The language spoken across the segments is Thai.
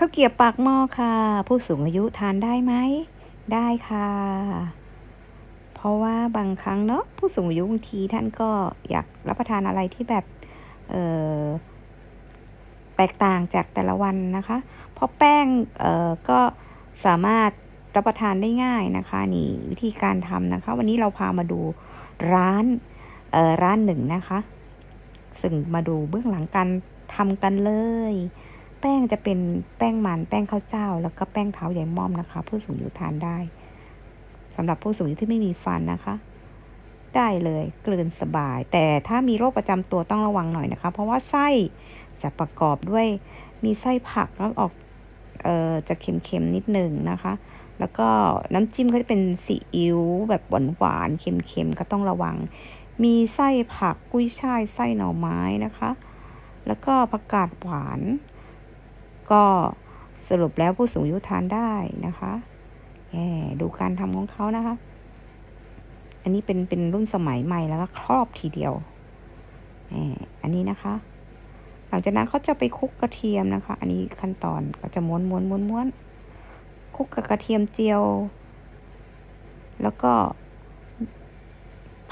ข้าวเกียบปากหม้อค่ะ ผู้สูงอายุทานได้ไหม ได้ค่ะ เพราะว่าบางครั้งเนาะผู้สูงอายุบางทีท่านก็อยากรับประทานอะไรที่แบบเแตกต่างจากแต่ละวันนะคะ เพราะแป้งก็สามารถรับประทานได้ง่ายนะคะนี่วิธีการทำนะคะ วันนี้เราพามาดูร้านร้านหนึ่งนะคะ ซึ่งมาดูเบื้องหลังการทำกันเลย แป้งจะเป็นแป้งมันแป้งข้าวเจ้า แล้วก็แป้งเท้าใหญ่ม่อมนะคะ ผู้สูงอายุทานได้สำหรับผู้สูงอายุที่ไม่มีฟันนะคะ ได้เลยกลืนสบาย แต่ถ้ามีโรคประจำตัวต้องระวังหน่อยนะคะ เพราะว่าไส้จะประกอบด้วยมีไส้ผักแล้วออกเอ่อจะเค็มๆนิดหนึ่งนะคะ แล้วก็น้ำจิ้มก็จะเป็นซีอิ๊วแบบหวานๆเค็มๆก็ต้องระวัง มีไส้ผักกุ้ยช่ายไส้หน่อไม้นะคะ แล้วก็ผักกาดหวาน ก็สรุปแล้วผู้สูงอายุทานได้นะคะแหมดูการทำของเขานะคะ อันนี้เป็นเป็นรุ่นสมัยใหม่แล้วก็ครอบทีเดียวแหมอันนี้นะคะ หลังจากนั้นเขาจะไปคลุกกระเทียมนะคะ อันนี้ขั้นตอนก็จะม้วนม้วนม้วนม้วนคลุกกับกระเทียมเจียว แล้วก็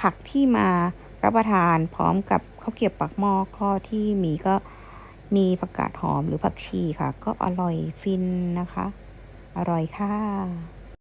ผักที่มารับประทานพร้อมกับข้าวเกรียบปากหม้อก็ที่มีก็ มีผักกาดหอมหรือผักชีค่ะ ก็อร่อยฟินนะคะ อร่อยค่ะ